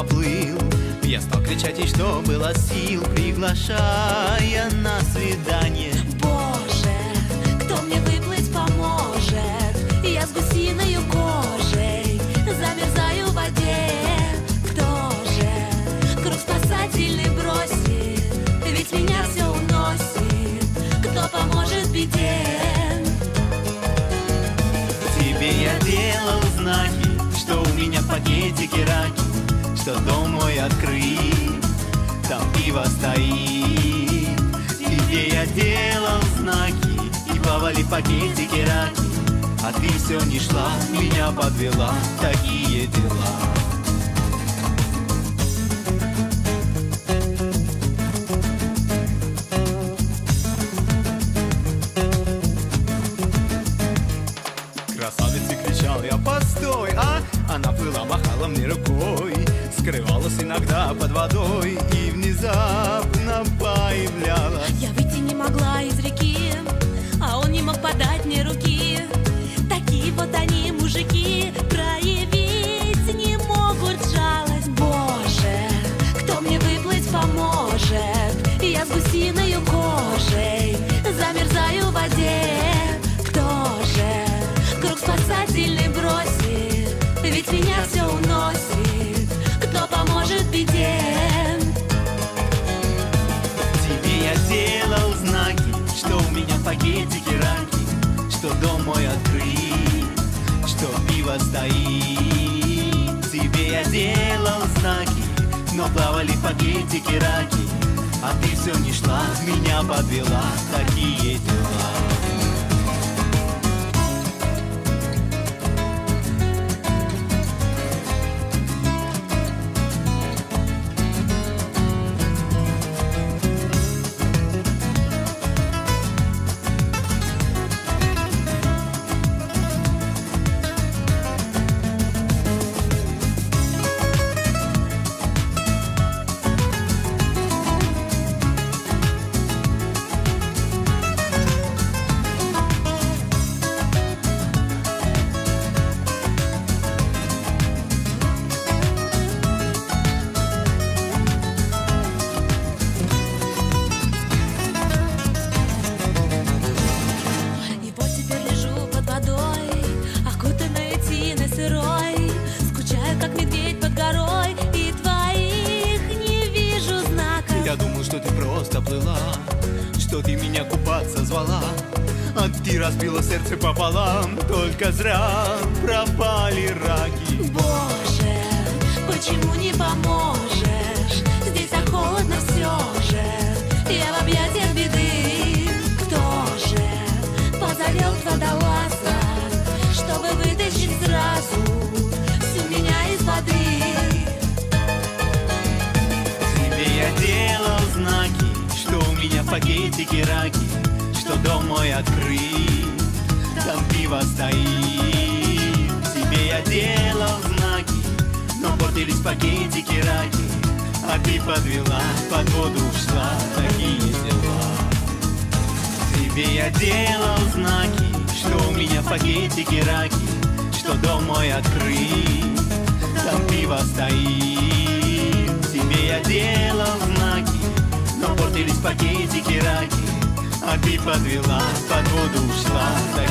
мимо плыл Я стал кричать и что было сил Приглашая на свидание Боже, кто мне выплыть поможет? Я с гусиной кожей замерзаю в воде. Кто же круг спасательный бросит? Ведь меня все уносит. Кто поможет беде? Тебе я делал знаки Что у меня в пакетике раки Что дом мой открыт Там пиво стоит. Тебе я делал знаки И плавали в пакетике раки А ты все не шла, меня подвела Такие дела Иногда под водой И внезапно появлялась Я выйти не могла из реки, а он не мог подать мне руки. Пакетике раки Что дом мой открыт Что пиво стоит. Тебе я делал знаки Но плавали в пакетике раки А ты все не шла, меня подвела. Такие дела ты просто плыла Что ты меня купаться звала А ты разбила сердце пополам Только зря пропали раки Боже, почему не поможешь? Дом мой открыт Там пиво стоит. Тебе я делал знаки Но портились в пакетике раки. А ты подвела, под воду ушла. Такие дела. Тебе я делал знаки Что у меня в пакетике раки. Что дом мой открыт Там пиво стоит. Тебе я делал знаки Но портились в пакетике раки А ты подвела, под воду ушла дела